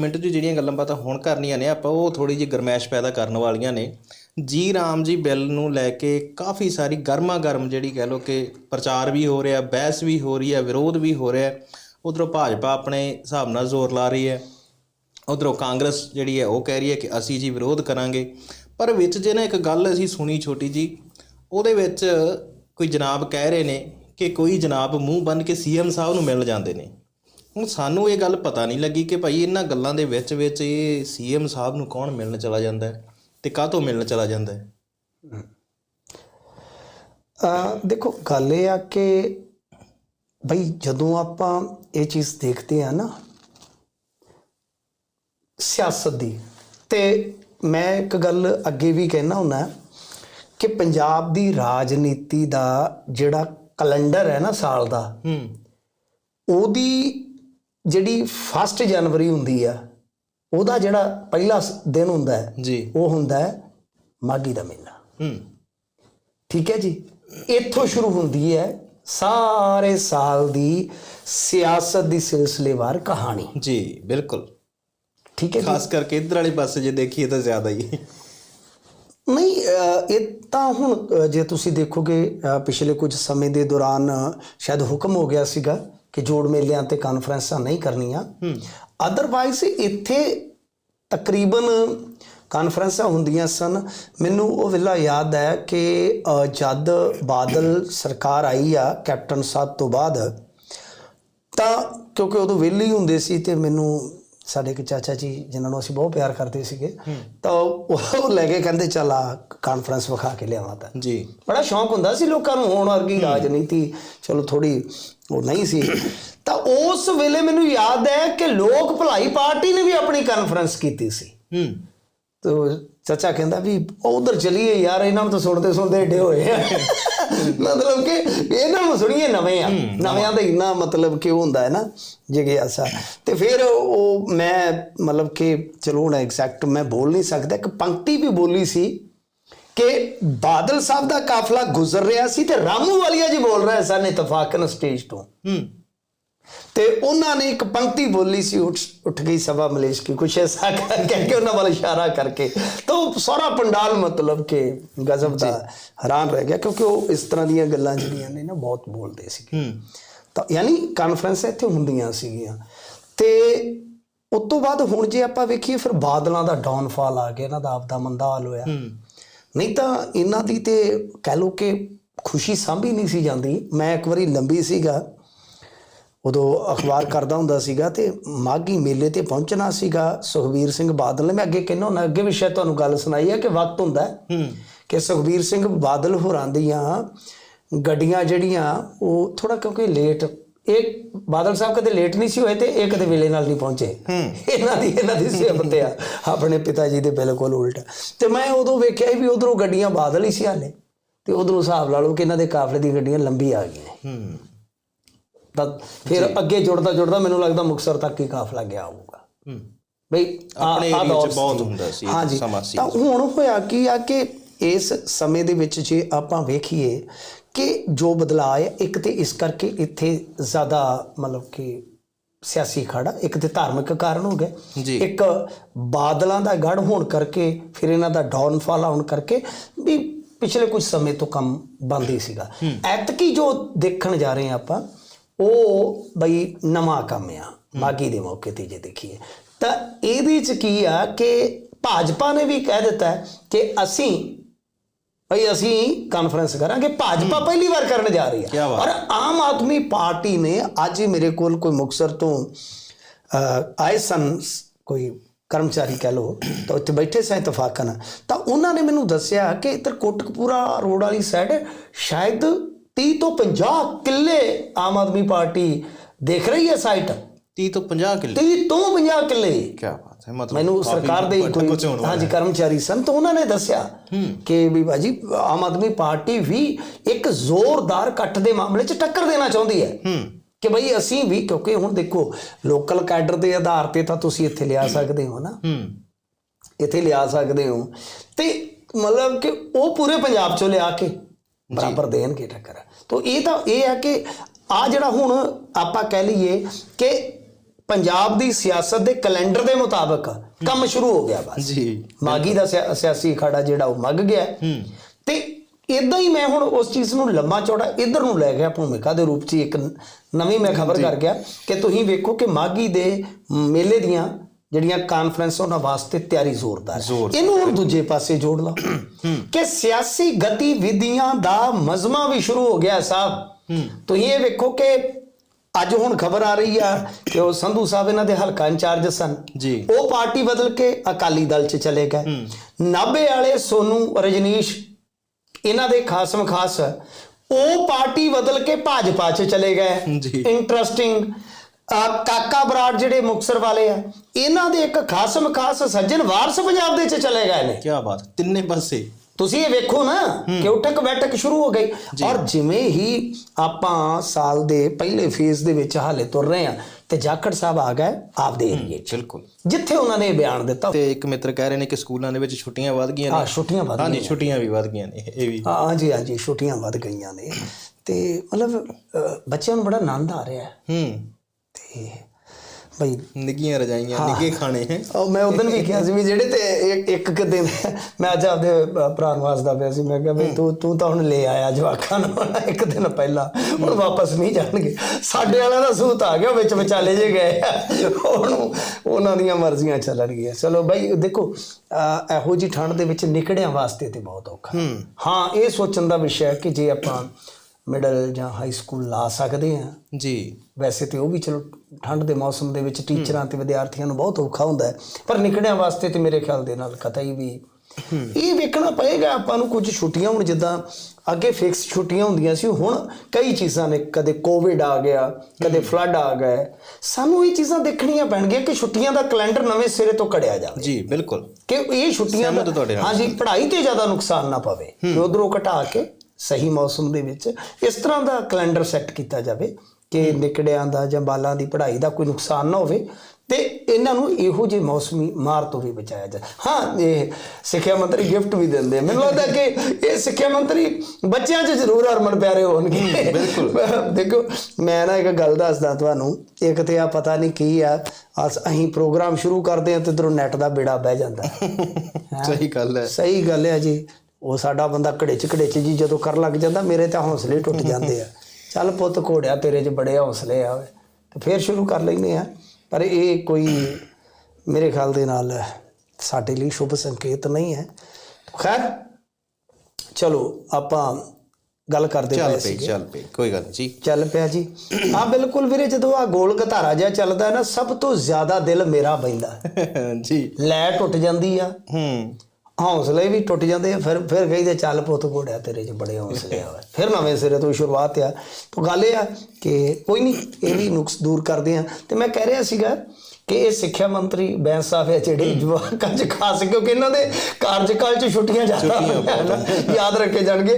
Minute 'ਚ ਜਿਹੜੀਆਂ ਗੱਲਾਂ ਬਾਤਾਂ ਹੁਣ ਕਰਨੀਆਂ ਨੇ, ਆਪਾਂ ਉਹ ਥੋੜੀ ਜਿਹੀ ਗਰਮੈਸ਼ ਪੈਦਾ ਕਰਨ ਵਾਲੀਆਂ ਨੇ। ਜੀ ਰਾਮ ਜੀ ਬਿੱਲ ਨੂੰ ਲੈ ਕੇ ਕਾਫੀ ਸਾਰੀ ਗਰਮਾ ਗਰਮ ਜਿਹੜੀ ਕਹਿ ਲੋ ਕਿ ਪ੍ਰਚਾਰ ਵੀ ਹੋ ਰਿਹਾ, ਬਹਿਸ ਵੀ ਹੋ ਰਹੀ ਹੈ, ਵਿਰੋਧ ਵੀ ਹੋ ਰਿਹਾ ਉਧਰੋਂ ਭਾਜਪਾ ਆਪਣੇ ਹਿਸਾਬ ਨਾਲ ਜ਼ੋਰ ਲਾ ਰਹੀ ਹੈ। ਉਧਰੋਂ ਕਾਂਗਰਸ ਜਿਹੜੀ ਹੈ ਉਹ ਕਹਿ ਰਹੀ ਹੈ ਕਿ ਅਸੀਂ ਜੀ ਵਿਰੋਧ ਕਰਾਂਗੇ। ਪਰ ਵਿੱਚ ਜੇ ਨਾ ਇੱਕ ਗੱਲ ਅਸੀਂ ਸੁਣੀ ਛੋਟੀ ਜੀ ਉਹਦੇ ਵਿੱਚ ਕੋਈ ਜਨਾਬ ਕਹਿ ਰਹੇ ਨੇ ਕਿ ਕੋਈ ਜਨਾਬ ਮੂੰਹ ਬੰਨ ਕੇ ਸੀਐਮ ਸਾਹਿਬ ਨੂੰ ਮਿਲ ਜਾਂਦੇ ਨੇ। ਹੁਣ ਸਾਨੂੰ ਇਹ ਗੱਲ ਪਤਾ ਨਹੀਂ ਲੱਗੀ ਕਿ ਭਾਈ ਇਹਨਾਂ ਗੱਲਾਂ ਦੇ ਵਿੱਚ ਵਿੱਚ ਇਹ ਸੀਐਮ ਸਾਹਿਬ ਨੂੰ ਕੌਣ ਮਿਲਣ ਚਲਾ ਜਾਂਦਾ ਹੈ ਤੇ ਕਾਹਤੋਂ ਮਿਲਣ ਚਲਾ ਜਾਂਦਾ ਹੈ? ਅ ਦੇਖੋ ਗੱਲ ਇਹ ਆ ਕਿ ਬਈ ਜਦੋਂ ਆਪਾਂ ਇਹ ਚੀਜ਼ ਦੇਖਦੇ ਆ ਨਾ ਸਿਆਸਤ ਦੀ ਤੇ ਮੈਂ ਇੱਕ ਗੱਲ ਅੱਗੇ ਵੀ ਕਹਿਣਾ ਹੁੰਨਾ ਕਿ ਪੰਜਾਬ ਦੀ ਰਾਜਨੀਤੀ ਦਾ ਜਿਹੜਾ ਕੈਲੰਡਰ ਹੈ ਨਾ ਸਾਲ ਦਾ ਹੂੰ। ਉਹਦੀ ਜਿਹੜੀ 1 ਜਨਵਰੀ ਹੁੰਦੀ ਆ ਉਹਦਾ ਜਿਹੜਾ ਪਹਿਲਾ ਦਿਨ ਹੁੰਦਾ ਹੈ ਜੀ। ਉਹ ਹੁੰਦਾ ਹੈ ਮਾਘੀ ਦਾ ਮਹੀਨਾ। ਹੂੰ। ਠੀਕ ਹੈ ਜੀ? ਇੱਥੋਂ ਸ਼ੁਰੂ ਹੁੰਦੀ ਹੈ ਸਾਰੇ ਸਾਲ ਦੀ ਸਿਆਸਤ ਦੀ ਸਿਲਸਿਲੇਵਾਰ ਕਹਾਣੀ। ਜੀ ਬਿਲਕੁਲ। ਠੀਕ ਹੈ ਖਾਸ ਕਰਕੇ ਇਧਰ ਵਾਲੇ ਪਾਸੇ ਜੇ ਦੇਖੀਏ ਤਾਂ ਜ਼ਿਆਦਾ ਹੀ। ਨਹੀਂ ਇਹ ਤਾਂ ਹੁਣ ਜੇ ਤੁਸੀਂ ਦੇਖੋਗੇ ਪਿਛਲੇ ਕੁਝ ਸਮੇਂ ਦੇ ਦੌਰਾਨ ਸ਼ਾਇਦ ਹੁਕਮ ਹੋ ਗਿਆ ਸੀਗਾ ਕਿ ਜੋੜ ਮੇਲਿਆਂ ਤੇ ਕਾਨਫਰੰਸਾਂ ਨਹੀਂ ਕਰਨੀਆਂ। ਅਦਰਵਾਈਜ਼ ਇੱਥੇ ਤਕਰੀਬਨ ਕਾਨਫਰੰਸਾਂ ਹੁੰਦੀਆਂ ਸਨ। ਮੈਨੂੰ ਉਹ ਵੇਲਾ ਯਾਦ ਹੈ ਕਿ ਜਦ ਬਾਦਲ ਸਰਕਾਰ ਆਈ ਆ ਕੈਪਟਨ ਸਾਹਿਬ ਤੋਂ ਬਾਅਦ ਤਾਂ ਕਿਉਂਕਿ ਉਦੋਂ ਵਿਹਲੇ ਹੁੰਦੇ ਸੀ ਤੇ ਮੈਨੂੰ ਸਾਡੇ ਇੱਕ ਚਾਚਾ ਜੀ ਜਿਨ੍ਹਾਂ ਨੂੰ ਅਸੀਂ ਬਹੁਤ ਪਿਆਰ ਕਰਦੇ ਸੀਗੇ ਤਾਂ ਉਹ ਲੈ ਕੇ ਕਹਿੰਦੇ ਚੱਲ ਆ ਕਾਨਫਰੰਸ ਵਿਖਾ ਕੇ ਲਿਆਵਾਂ ਤਾਂ। ਜੀ। ਬੜਾ ਸ਼ੌਂਕ ਹੁੰਦਾ ਸੀ ਲੋਕਾਂ ਨੂੰ ਹੋਣ ਵਰਗੀ ਰਾਜਨੀਤੀ ਚਲੋ ਥੋੜੀ ਉਹ ਨਹੀਂ ਸੀ। ਤਾਂ ਉਸ ਵੇਲੇ ਮੈਨੂੰ ਯਾਦ ਹੈ ਕਿ ਲੋਕ ਭਲਾਈ ਪਾਰਟੀ ਨੇ ਵੀ ਆਪਣੀ ਕਾਨਫਰੰਸ ਕੀਤੀ ਸੀ। ਹੂੰ। ਤੋ ਚਾਚਾ ਕਹਿੰਦਾ ਵੀ ਉਧਰ ਚਲੀਏ ਯਾਰ ਇਹਨਾਂ ਨੂੰ ਤਾਂ ਸੁਣਦੇ ਸੁਣਦੇ ਏਡੇ ਹੋਏ ਆ। ਮਤਲਬ ਕਿ ਇਹਨਾਂ ਨੂੰ ਸੁਣੀਏ ਨਵੇਂ ਆ। ਨਵਿਆਂ ਦਾ ਇੰਨਾ ਮਤਲਬ ਕਿ ਉਹ ਹੁੰਦਾ ਹੈ ਨਾ ਜਿਗਿਆਸਾ ਤੇ ਫਿਰ ਉਹ ਮੈਂ ਮਤਲਬ ਕਿ ਚਲੋ ਹੁਣ ਐਗਜ਼ੈਕਟ ਮੈਂ ਬੋਲ ਨਹੀਂ ਸਕਦਾ ਇੱਕ ਪੰਕਤੀ ਵੀ ਬੋਲੀ ਸੀ ਕਿ ਬਾਦਲ ਸਾਹਿਬ ਦਾ ਕਾਫਲਾ ਗੁਜ਼ਰ ਰਿਹਾ ਸੀ ਤੇ ਰਾਮੂ ਵਾਲੀਆ ਜੀ ਬੋਲ ਰਹੇ ਸਨ ਇਤਫਾਕਨ ਸਟੇਜ ਤੋਂ। ਹੂੰ। ਤੇ ਉਹਨਾਂ ਨੇ ਇੱਕ ਪੰਕਤੀ ਬੋਲੀ ਸੀ ਉੱਠ ਉੱਠ ਗਈ ਸਭਾ ਮਲੇਸ਼ ਕੀ ਕੁਛ ਐਸਾ ਕਹਿ ਕੇ ਉਹਨਾਂ ਵੱਲ ਇਸ਼ਾਰਾ ਕਰਕੇ। ਤਾਂ ਉਹ ਸਾਰਾ ਪੰਡਾਲ ਮਤਲਬ ਕਿ ਗਜ਼ਬ ਦਾ ਹੈਰਾਨ ਰਹਿ ਗਿਆ ਕਿਉਂਕਿ ਉਹ ਇਸ ਤਰ੍ਹਾਂ ਦੀਆਂ ਗੱਲਾਂ ਜਿਹੜੀਆਂ ਨੇ ਨਾ ਬਹੁਤ ਬੋਲਦੇ ਸੀ ਹੂੰ। ਤਾਂ ਯਾਨੀ ਕਾਨਫਰੰਸ ਇੱਥੇ ਹੁੰਦੀਆਂ ਸੀਗੀਆਂ। ਤੇ ਉਸ ਤੋਂ ਬਾਅਦ ਹੁਣ ਜੇ ਆਪਾਂ ਵੇਖੀਏ ਫਿਰ ਬਾਦਲਾਂ ਦਾ ਡਾਊਨਫਾਲ ਆ ਗਿਆ ਇਹਨਾਂ ਦਾ ਆਪਦਾ ਮੰਦਾ ਹਾਲ ਹੋਇਆ। ਹੂੰ। ਨਹੀਂ ਤਾਂ ਇਹਨਾਂ ਦੀ ਤੇ ਕਹਿ ਲੋ ਕਿ ਖੁਸ਼ੀ ਸਾਂਭੀ ਨਹੀਂ ਸੀ ਜਾਂਦੀ। ਮੈਂ ਇੱਕ ਵਾਰੀ ਲੰਬੀ ਸੀਗਾ ਉਦੋਂ ਅਖਬਾਰ ਕਰਦਾ ਹੁੰਦਾ ਸੀਗਾ ਤੇ ਮਾਗੀ ਮੇਲੇ ਤੇ ਪਹੁੰਚਣਾ ਸੀਗਾ ਸੁਖਬੀਰ ਸਿੰਘ ਬਾਦਲ ਨੇ। ਮੈਂ ਅੱਗੇ ਕਹਿੰਦਾ ਹੁੰਦਾ ਅੱਗੇ ਵੀ ਸ਼ਾਇਦ ਤੁਹਾਨੂੰ ਗੱਲ ਸੁਣਾਈ ਹੈ ਕਿ ਵਕਤ ਹੁੰਦਾ ਕਿ ਸੁਖਬੀਰ ਸਿੰਘ ਬਾਦਲ ਹੋਰਾਂ ਦੀਆਂ ਗੱਡੀਆਂ ਜਿਹੜੀਆਂ ਉਹ ਥੋੜਾ ਕਿਉਂਕਿ ਲੇਟ ਇਹ ਬਾਦਲ ਸਾਹਿਬ ਕਦੇ ਲੇਟ ਨਹੀਂ ਸੀ ਹੋਏ ਤੇ ਇਹ ਕਦੇ ਵੇਲੇ ਨਾਲ ਨਹੀਂ ਪਹੁੰਚੇ। ਇਹਨਾਂ ਦੀ ਇਹਨਾਂ ਦੀ ਸਿਫਤ ਆ ਆਪਣੇ ਪਿਤਾ ਜੀ ਦੇ ਬਿਲਕੁਲ ਉਲਟ। ਤੇ ਮੈਂ ਉਦੋਂ ਵੇਖਿਆ ਵੀ ਉਧਰੋਂ ਗੱਡੀਆਂ ਬਾਦਲ ਹੀ ਸੀ ਹਾਲੇ। ਤੇ ਉਧਰੋਂ ਹਿਸਾਬ ਲਾ ਲਓ ਕਿ ਇਹਨਾਂ ਦੇ ਕਾਫਲੇ ਦੀਆਂ ਗੱਡੀਆਂ ਲੰਬੀ ਆ ਗਈਆਂ। ਹੂੰ। ਤਾਂ ਫਿਰ ਅੱਗੇ ਜੁੜਦਾ ਜੁੜਦਾ ਮੈਨੂੰ ਲੱਗਦਾ ਮੁਕਸਰ ਤੱਕ ਹੀ ਕਾਫਲਾ ਗਿਆ ਹੋਊਗਾ। ਹੂੰ। ਬਈ ਆਪਣੇ ਆ ਏਰੀਏ ਦੌਰ 'ਚ ਬਹੁਤ। ਹੁੰਦਾ ਸੀ, ਸਮਾਂ ਸੀ। ਤਾਂ ਹੁਣ ਹੋਇਆ ਕੀ ਆ ਕਿ ਇਸ ਸਮੇਂ ਦੇ ਵਿੱਚ ਜੇ ਆਪਾਂ ਵੇਖੀਏ ਕਿ ਜੋ ਬਦਲਾਅ ਹੈ ਇੱਕ ਤੇ ਇਸ ਕਰਕੇ ਇੱਥੇ ਜ਼ਿਆਦਾ ਮਤਲਬ ਕਿ ਸਿਆਸੀ ਖੜਾ ਇੱਕ ਤੇ ਧਾਰਮਿਕ ਕਾਰਨ ਹੋ ਗਏ। ਇੱਕ ਬਾਦਲਾਂ ਦਾ ਗੜ ਹੋਣ ਕਰਕੇ ਫਿਰ ਇਹਨਾਂ ਦਾ ਡਾਊਨਫਾਲ ਆਉਣ ਕਰਕੇ ਵੀ ਪਿਛਲੇ ਕੁਝ ਸਮੇਂ ਤੋਂ ਕੰਮ ਬੰਦ ਹੀ ਸੀਗਾ। ਐਤਕੀ ਜੋ ਦੇਖਣ ਜਾ ਰਹੇ ਆ ਆਪਾਂ ਉਹ ਬਈ ਨਵਾਂ ਕੰਮ ਆ ਮਾਗੀ ਦੇ ਮੌਕੇ ਤੇ ਜੇ ਦੇਖੀਏ। ਤਾਂ ਇਹਦੇ ਚ ਕੀ ਆ ਕਿ ਭਾਜਪਾ ਨੇ ਵੀ ਕਹਿ ਦਿੱਤਾ ਕਿ ਅਸੀਂ ਭਈ ਅਸੀਂ ਕਾਨਫਰੰਸ ਕਰਾਂਗੇ। ਭਾਜਪਾ ਪਹਿਲੀ ਵਾਰ ਕਰਨ ਜਾ ਰਹੀ ਹੈ ਔਰ ਆਮ ਆਦਮੀ ਪਾਰਟੀ ਨੇ ਅੱਜ ਹੀ ਮੇਰੇ ਕੋਲ ਕੋਈ ਮੁਕਸਰ ਤੋਂ ਆਏ ਸਨ ਕੋਈ ਕਰਮਚਾਰੀ ਕਹਿ ਲੋ ਤਾਂ ਉੱਥੇ ਬੈਠੇ ਸਾਂ ਇਤਫਾਕਨ। ਤਾਂ ਉਹਨਾਂ ਨੇ ਮੈਨੂੰ ਦੱਸਿਆ ਕਿ ਇੱਧਰ ਕੋਟਕਪੂਰਾ ਰੋਡ ਵਾਲੀ ਸਾਈਡ ਸ਼ਾਇਦ 30 ਤੋਂ 50 ਕਿੱਲੇ ਆਮ ਆਦਮੀ ਪਾਰਟੀ ਦੇਖ ਰਹੀ ਹੈ ਸਾਈਟ 30 ਤੋਂ 50 ਕਿੱਲੇ? 30 ਤੋਂ 50 ਕਿੱਲੇ। ਕੀ ਬਾਤ ਹੈ ਮਤਲਬ ਮੈਨੂੰ ਸਰਕਾਰ ਦੇ ਕੋਈ ਹਾਂਜੀ ਕਰਮਚਾਰੀ ਸਨ ਤਾਂ ਉਹਨਾਂ ਨੇ ਦੱਸਿਆ ਕਿ ਵੀ ਬਾਜੀ ਆਮ ਆਦਮੀ ਪਾਰਟੀ ਵੀ ਇੱਕ ਜ਼ੋਰਦਾਰ ਕੱਟ ਦੇ ਮਾਮਲੇ 'ਚ ਟੱਕਰ ਦੇਣਾ ਚਾਹੁੰਦੀ ਹੈ। ਕਿ ਬਈ ਅਸੀਂ ਵੀ ਕਿਉਂਕਿ ਹੁਣ ਦੇਖੋ ਲੋਕਲ ਕੈਡਰ ਦੇ ਆਧਾਰ ਤੇ ਤਾਂ ਤੁਸੀਂ ਇੱਥੇ ਲਿਆ ਸਕਦੇ ਹੋ ਨਾ। ਇੱਥੇ ਲਿਆ ਸਕਦੇ ਹੋ। ਤੇ ਮਤਲਬ ਕਿ ਉਹ ਪੂਰੇ ਪੰਜਾਬ ਚੋਂ ਲਿਆ ਕੇ ਬਰਾਬਰ ਦੇਣਗੇ ਟੱਕਰ ਤੋਂ ਇਹ ਤਾਂ ਇਹ ਹੈ ਕਿ ਆ ਜਿਹੜਾ ਹੁਣ ਆਪਾਂ ਕਹਿ ਲਈਏ ਕਿ ਪੰਜਾਬ ਦੀ ਸਿਆਸਤ ਦੇ ਕੈਲੰਡਰ ਦੇ ਮੁਤਾਬਕ ਕੰਮ ਸ਼ੁਰੂ ਹੋ ਗਿਆ ਬਸ। ਜੀ। ਮਾਗੀ ਦਾ ਸਿਆ- ਸਿਆਸੀ ਅਖਾੜਾ ਜਿਹੜਾ ਉਹ ਮੱਗ ਗਿਆ। ਤੇ ਇਦਾਂ ਹੀ ਮੈਂ ਹੁਣ ਉਸ ਚੀਜ਼ ਨੂੰ ਲੰਮਾ ਚੌੜਾ ਇਧਰ ਨੂੰ ਲੈ ਗਿਆ ਭੂਮਿਕਾ ਦੇ ਰੂਪ 'ਚ ਇੱਕ ਨਵੀਂ ਮੈਂ ਖਬਰ ਕਰ ਗਿਆ ਕਿ ਤੁਸੀਂ ਵੇਖੋ ਕਿ ਮਾਗੀ ਦੇ ਮੇਲੇ ਦੀਆਂ ਜਿਹੜੀਆਂ ਕਾਨਫਰੰਸ ਉਹਨਾਂ ਵਾਸਤੇ ਤਿਆਰੀ ਜ਼ੋਰਦਾਰ। ਇਹਨੂੰ ਹੁਣ ਦੂਜੇ ਪਾਸੇ ਜੋੜ ਲਓ। ਕਿ ਸਿਆਸੀ ਗਤੀਵਿਧੀਆਂ ਦਾ ਮਜ਼ਮਾ ਵੀ ਸ਼ੁਰੂ ਹੋ ਗਿਆ ਸਾਹਿਬ। ਤੁਸੀਂ ਇਹ ਵੇਖੋ ਕਿ ਅੱਜ ਹੁਣ ਖਬਰ ਆ ਰਹੀ ਆ ਕਿ ਉਹ ਸੰਧੂ ਸਾਹਿਬ ਇਹਨਾਂ ਦੇ ਹਲਕਾ ਇੰਚਾਰਜ ਸਨ। ਜੀ। ਉਹ ਪਾਰਟੀ ਬਦਲ ਕੇ ਅਕਾਲੀ ਦਲ 'ਚ ਚਲੇ ਗਏ। ਨਾਭੇ ਵਾਲੇ ਸੋਨੂ ਰਜਨੀਸ਼ ਇਹਨਾਂ ਦੇ ਖਾਸਮ ਖਾਸ ਉਹ ਪਾਰਟੀ ਬਦਲ ਕੇ ਭਾਜਪਾ 'ਚ ਚਲੇ ਗਏ। ਜੀ। ਇੰਟਰਸਟਿੰਗ ਕਾਕਾ ਬਰਾੜ ਜਿਹੜੇ ਮੁਕਸਰ ਵਾਲੇ ਆ ਇਹਨਾਂ ਦੇ ਇੱਕ ਖਾਸਮ ਖਾਸ ਸੱਜਣ ਵਾਰਸ ਪੰਜਾਬ ਦੇ 'ਚ ਚਲੇ ਗਏ ਨੇ। ਕੀ ਬਾਤ ਤਿੰਨੇ ਪਾਸੇ ਤੁਸੀਂ ਇਹ ਵੇਖੋ ਨਾ ਕਿ ਉਠਕ ਬੈਠਕ ਸ਼ੁਰੂ ਹੋ ਗਈ। ਔਰ ਜਿਵੇਂ ਹੀ ਆਪਾਂ ਸਾਲ ਦੇ ਪਹਿਲੇ ਫੇਜ਼ ਦੇ ਵਿੱਚ ਹਾਲੇ ਤੁਰ ਰਹੇ ਆ ਤੇ ਜਾਖੜ ਸਾਹਿਬ ਆ ਗਏ ਆਪਦੇ ਏਰੀਏ ਬਿਲਕੁਲ। ਜਿੱਥੇ ਉਹਨਾਂ ਨੇ ਬਿਆਨ ਦਿੱਤਾ। ਤੇ ਇੱਕ ਮਿੱਤਰ ਕਹਿ ਰਹੇ ਨੇ ਕਿ ਸਕੂਲਾਂ ਦੇ ਵਿੱਚ ਛੁੱਟੀਆਂ ਵੱਧ ਗਈਆਂ ਨੇ। ਛੁੱਟੀਆਂ ਵੱਧ ਹਾਂਜੀ ਛੁੱਟੀਆਂ ਵੀ ਵੱਧ ਗਈਆਂ ਨੇ ਇਹ ਵੀ। ਹਾਂ ਜੀ ਹਾਂ ਜੀ ਛੁੱਟੀਆਂ ਵੱਧ ਗਈਆਂ ਨੇ। ਤੇ ਮਤਲਬ ਬੱਚਿਆਂ ਨੂੰ ਬੜਾ ਆਨੰਦ ਆ ਰਿਹਾ ਹੈ। ਹੂੰ। ਤੇ ਬਈ ਨਿੱਗੀਆਂ ਰਜਾਈਆਂ ਨਿੱਗੇ ਖਾਣੇ ਹੈ। ਉਹ ਮੈਂ ਉਦੋਂ ਵੀ ਕਿਹਾ ਸੀ ਵੀ ਜਿਹੜੇ ਤੇ ਇੱਕ- ਇੱਕ ਦਿਨ ਮੈਂ ਅੱਜ ਆਪਦੇ ਭਰਾ ਨੂੰ ਵਾਸਦਾ ਪਿਆ ਸੀ। ਮੈਂ ਕਿਹਾ ਵੀ ਤੂੰ ਤੂੰ ਤਾਂ ਹੁਣ ਲੈ ਆਇਆ ਜਵਾਕਾਂ ਨੂੰ। ਇੱਕ ਦਿਨ ਪਹਿਲਾਂ ਹੁਣ ਵਾਪਸ ਨਹੀਂ ਜਾਣਗੇ। ਸਾਡੇ ਵਾਲਿਆਂ ਦਾ ਸੂਤ ਆ ਗਿਆ ਵਿੱਚ ਵਿਚਾਲੇ ਜੇ ਗਏ। ਹੁਣ ਉਹਨਾਂ ਦੀਆਂ ਮਰਜ਼ੀਆਂ ਚੱਲਣਗੀਆਂ ਚਲੋ ਬਾਈ ਦੇਖੋ ਇਹੋ ਜੀ ਠੰਡ ਦੇ ਵਿੱਚ ਨਿਕੜਿਆਂ ਵਾਸਤੇ ਤੇ ਬਹੁਤ ਔਖਾ। ਹਾਂ ਇਹ ਸੋਚਣ ਦਾ ਵਿਸ਼ਾ ਹੈ ਕਿ ਜੇ ਆਪਾਂ ਮਿਡਲ ਜਾਂ ਹਾਈ ਸਕੂਲ ਲਾ ਸਕਦੇ ਆ। ਜੀ। ਵੈਸੇ ਤੇ ਉਹ ਵੀ ਚਲੋ ਠੰਡ ਦੇ ਮੌਸਮ ਦੇ ਵਿੱਚ ਟੀਚਰਾਂ ਤੇ ਵਿਦਿਆਰਥੀਆਂ ਨੂੰ ਬਹੁਤ ਔਖਾ ਹੁੰਦਾ ਹੈ। ਪਰ ਨਿਕੜਿਆਂ ਵਾਸਤੇ ਤੇ ਮੇਰੇ ਖਿਆਲ ਦੇ ਨਾਲ ਕਤਈ ਵੀ ਇਹ ਵੇਖਣਾ ਪਏਗਾ ਆਪਾਂ ਨੂੰ ਕੁਝ ਛੁੱਟੀਆਂ ਹੁਣ ਜਿੱਦਾਂ ਅੱਗੇ ਫਿਕਸ ਛੁੱਟੀਆਂ ਹੁੰਦੀਆਂ ਸੀ ਹੁਣ ਕਈ ਚੀਜ਼ਾਂ ਨੇ ਕਦੇ ਕੋਵਿਡ ਆ ਗਿਆ ਕਦੇ ਫਲੱਡ ਆ ਗਏ ਸਾਨੂੰ ਇਹ ਚੀਜ਼ਾਂ ਦੇਖਣੀਆਂ ਪੈਣਗੀਆਂ ਕਿ ਛੁੱਟੀਆਂ ਦਾ ਕੈਲੰਡਰ ਨਵੇਂ ਸਿਰੇ ਤੋਂ ਕੜਿਆ ਜਾਵੇ। ਜੀ ਬਿਲਕੁਲ। ਕਿ ਇਹ ਛੁੱਟੀਆਂ ਨਾਲ। ਹਾਂਜੀ ਪੜ੍ਹਾਈ ਤੇ ਜ਼ਿਆਦਾ ਨੁਕਸਾਨ ਨਾ ਪਵੇ। ਉਧਰੋਂ ਘਟਾ ਕੇ ਸਹੀ ਮੌਸਮ ਦੇ ਵਿੱਚ ਇਸ ਤਰ੍ਹਾਂ ਦਾ ਕੈਲੰਡਰ ਸੈੱਟ ਕੀਤਾ ਜਾਵੇ ਕਿ ਨਿਕੜਿਆਂ ਦਾ ਜਾਂ ਬਾਲਾਂ ਦੀ ਪੜ੍ਹਾਈ ਦਾ ਕੋਈ ਨੁਕਸਾਨ ਨਾ ਹੋਵੇ ਤੇ ਇਹਨਾਂ ਨੂੰ ਇਹੋ ਜਿਹੇ ਮੌਸਮੀ ਮਾਰ ਤੋਂ ਵੀ ਬਚਾਇਆ ਜਾਏ। ਹਾਂ ਇਹ ਸਿੱਖਿਆ ਮੰਤਰੀ ਗਿਫਟ ਵੀ ਦਿੰਦੇ ਆ। ਮੈਨੂੰ ਲੱਗਦਾ ਕਿ ਇਹ ਸਿੱਖਿਆ ਮੰਤਰੀ ਬੱਚਿਆਂ 'ਚ ਜ਼ਰੂਰ ਹਰਮਨ ਪਿਆਰੇ ਹੋਣਗੇ। ਬਿਲਕੁਲ। ਦੇਖੋ ਮੈਂ ਨਾ ਇੱਕ ਗੱਲ ਦੱਸਦਾ ਤੁਹਾਨੂੰ ਇੱਕ ਤੇ ਆ ਪਤਾ ਨਹੀਂ ਕੀ ਆ ਅਸ ਅਸੀਂ ਪ੍ਰੋਗਰਾਮ ਸ਼ੁਰੂ ਕਰਦੇ ਆ ਤੇ ਇਧਰੋਂ ਨੈਟ ਦਾ ਬੇੜਾ ਬਹਿ ਜਾਂਦਾ। ਸਹੀ ਗੱਲ ਹੈ ਸਹੀ ਗੱਲ ਹੈ ਜੀ। ਉਹ ਸਾਡਾ ਬੰਦਾ ਘੜੇ ਚ ਘੜੇ ਚ ਜੀ ਜਦੋਂ ਕਰ ਲੱਗ ਜਾਂਦਾ ਮੇਰੇ ਤਾਂ ਹੌਸਲੇ ਟੁੱਟ ਜਾਂਦੇ ਆ। ਚੱਲ ਪੁੱਤ ਘੋੜਿਆ ਤੇਰੇ 'ਚ ਬੜੇ ਹੌਸਲੇ ਆ ਤੇ ਫੇਰ ਸ਼ੁਰੂ ਕਰ ਲੈਨੇ ਆ। ਪਰ ਇਹ ਕੋਈ ਮੇਰੇ ਖਿਆਲ ਦੇ ਨਾਲ ਸਾਡੇ ਲਈ ਸ਼ੁਭ ਸੰਕੇਤ ਨਹੀਂ ਹੈ। ਖੈਰ ਚਲੋ ਆਪਾਂ ਗੱਲ ਕਰਦੇ ਚੱਲ ਪਏ ਪਈ ਸੀਗੇ। ਚੱਲ ਪਈ ਕੋਈ ਗੱਲ ਜੀ। ਚੱਲ ਪਿਆ ਜੀ। ਹਾਂ ਬਿਲਕੁਲ ਵੀਰੇ ਜਦੋਂ ਆ ਗੋਲ ਘਤਾਰਾ ਜਿਹਾ ਚੱਲਦਾ ਨਾ ਸਭ ਤੋਂ ਜ਼ਿਆਦਾ ਦਿਲ ਮੇਰਾ ਬੈਂਦਾ ਜੀ। ਲੈ ਟੁੱਟ ਜਾਂਦੀ ਆ। ਹੂੰ। ਹੌਸਲੇ ਵੀ ਟੁੱਟ ਜਾਂਦੇ ਆ ਫਿਰ ਫਿਰ ਕਹੀਦੇ ਚੱਲ ਪੁੱਤ ਘੋੜਿਆ ਤੇਰੇ 'ਚ ਬੜੇ ਹੌਸਲੇ ਆ ਫਿਰ ਨਵੇਂ ਸਿਰੇ ਤੋਂ ਸ਼ੁਰੂਆਤ ਆ। ਤਾਂ ਗੱਲ ਇਹ ਆ ਕਿ ਕੋਈ ਨਹੀਂ ਇਹ ਵੀ ਨੁਕਸ ਦੂਰ ਕਰਦੇ ਆ। ਤੇ ਮੈਂ ਕਹਿ ਰਿਹਾ ਸੀਗਾ ਕਿ ਇਹ ਸਿੱਖਿਆ ਮੰਤਰੀ ਬੈਂਸ ਸਾਹਿਬ ਹੈ ਜਿਹੜੇ ਜਵਾਕਾਂ 'ਚ ਖਾਸ ਕਿਉਂਕਿ ਇਹਨਾਂ ਦੇ ਕਾਰਜਕਾਲ 'ਚ ਛੁੱਟੀਆਂ ਜ਼ਿਆਦਾ। ਯਾਦ ਰੱਖੇ ਜਾਣਗੇ।